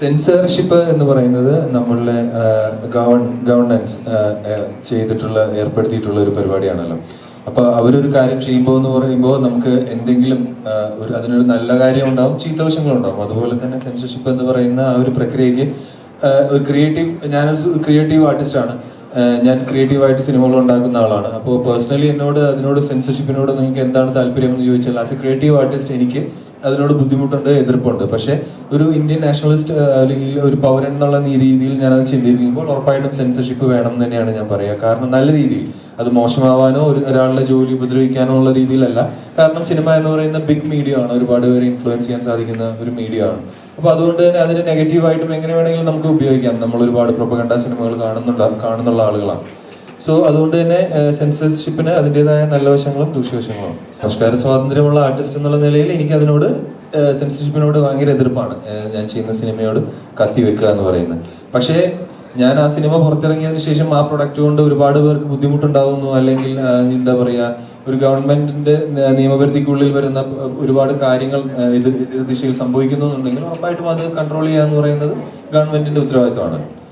Censorship എന്ന് പറയുന്നത് നമ്മളുടെ ഗവൺ ഗവർണൻസ് ചെയ്തിട്ടുള്ള ഏർപ്പെടുത്തിയിട്ടുള്ള ഒരു പരിപാടിയാണല്ലോ. അപ്പൊ അവരൊരു കാര്യം ചെയ്യുമ്പോൾ എന്ന് പറയുമ്പോൾ നമുക്ക് എന്തെങ്കിലും ഒരു അതിനൊരു നല്ല കാര്യം ഉണ്ടാവും ചീത്തവശങ്ങളുണ്ടാവും അതുപോലെ തന്നെ സെൻസർഷിപ്പ് എന്ന് പറയുന്ന ആ ഒരു പ്രക്രിയക്ക് ഒരു ക്രിയേറ്റീവ് ഞാനൊരു ക്രിയേറ്റീവ് ആർട്ടിസ്റ്റ് ആണ്. ആ, ഞാൻ ക്രിയേറ്റീവായിട്ട് സിനിമകൾ ഉണ്ടാക്കുന്ന ആളാണ്. അപ്പോൾ പേഴ്സണലി എന്നോട് അതിനോട് സെൻസർഷിപ്പിനോട് നിങ്ങൾക്ക് എന്താണ് താല്പര്യം എന്ന് ചോദിച്ചാൽ ആസ് എ ക്രിയേറ്റീവ് ആർട്ടിസ്റ്റ് എനിക്ക് അതിനോട് ബുദ്ധിമുട്ടുണ്ട് എതിർപ്പുണ്ട്. പക്ഷേ ഒരു ഇന്ത്യൻ നാഷണലിസ്റ്റ് അല്ലെങ്കിൽ ഒരു പൗരൻ എന്നുള്ള രീതിയിൽ ഞാൻ അത് ചിന്തിക്കുമ്പോൾ ഉറപ്പായിട്ടും സെൻസർഷിപ്പ് വേണം എന്ന് തന്നെയാണ് ഞാൻ പറയുക. കാരണം നല്ല രീതിയിൽ. അത് മോശമാവാനോ ഒരു ഒരാളുടെ ജോലി ഉപദ്രവിക്കാനോ ഉള്ള രീതിയിലല്ല. കാരണം സിനിമ എന്ന് പറയുന്ന ബിഗ് മീഡിയ ആണ്. ഒരുപാട് പേരെ ഇൻഫ്ലുവൻസ് ചെയ്യാൻ സാധിക്കുന്ന ഒരു മീഡിയ ആണ്. അപ്പൊ അതുകൊണ്ട് തന്നെ അതിനെ നെഗറ്റീവായിട്ടും എങ്ങനെ വേണമെങ്കിലും നമുക്ക് ഉപയോഗിക്കാം. നമ്മൾ ഒരുപാട് പ്രൊപ്പഗണ്ട സിനിമകൾ കാണുന്നുണ്ട് കാണുന്നുള്ള ആളുകളാണ്. സോ അതുകൊണ്ട് തന്നെ സെൻസർഷിപ്പിന് അതിന്റെതായ നല്ല വശങ്ങളും ദൂഷ്യവശങ്ങളും സംസ്കാര സ്വാതന്ത്ര്യമുള്ള ആർട്ടിസ്റ്റ് എന്നുള്ള നിലയിൽ എനിക്ക് അതിനോട് സെൻസർഷിപ്പിനോട് ഭയങ്കര എതിർപ്പാണ്. ഞാൻ ചെയ്യുന്ന സിനിമയോട് കത്തി വെക്കുക എന്ന് പറയുന്നത്. പക്ഷേ ഞാൻ ആ സിനിമ പുറത്തിറങ്ങിയതിന് ശേഷം ആ പ്രൊഡക്റ്റ് കൊണ്ട് ഒരുപാട് പേർക്ക് ബുദ്ധിമുട്ടുണ്ടാവുന്നു. അല്ലെങ്കിൽ എന്താ പറയുക ഒരു ഗവൺമെന്റിന്റെ നിയമപരിധിക്കുള്ളിൽ വരുന്ന ഒരുപാട് കാര്യങ്ങൾ എതിർ ദിശയിൽ സംഭവിക്കുന്നു എന്നുണ്ടെങ്കിൽ ഉറപ്പായിട്ടും അത് കൺട്രോൾ ചെയ്യുക എന്ന് പറയുന്നത് ഗവൺമെന്റിന്റെ ഉത്തരവാദിത്തമാണ്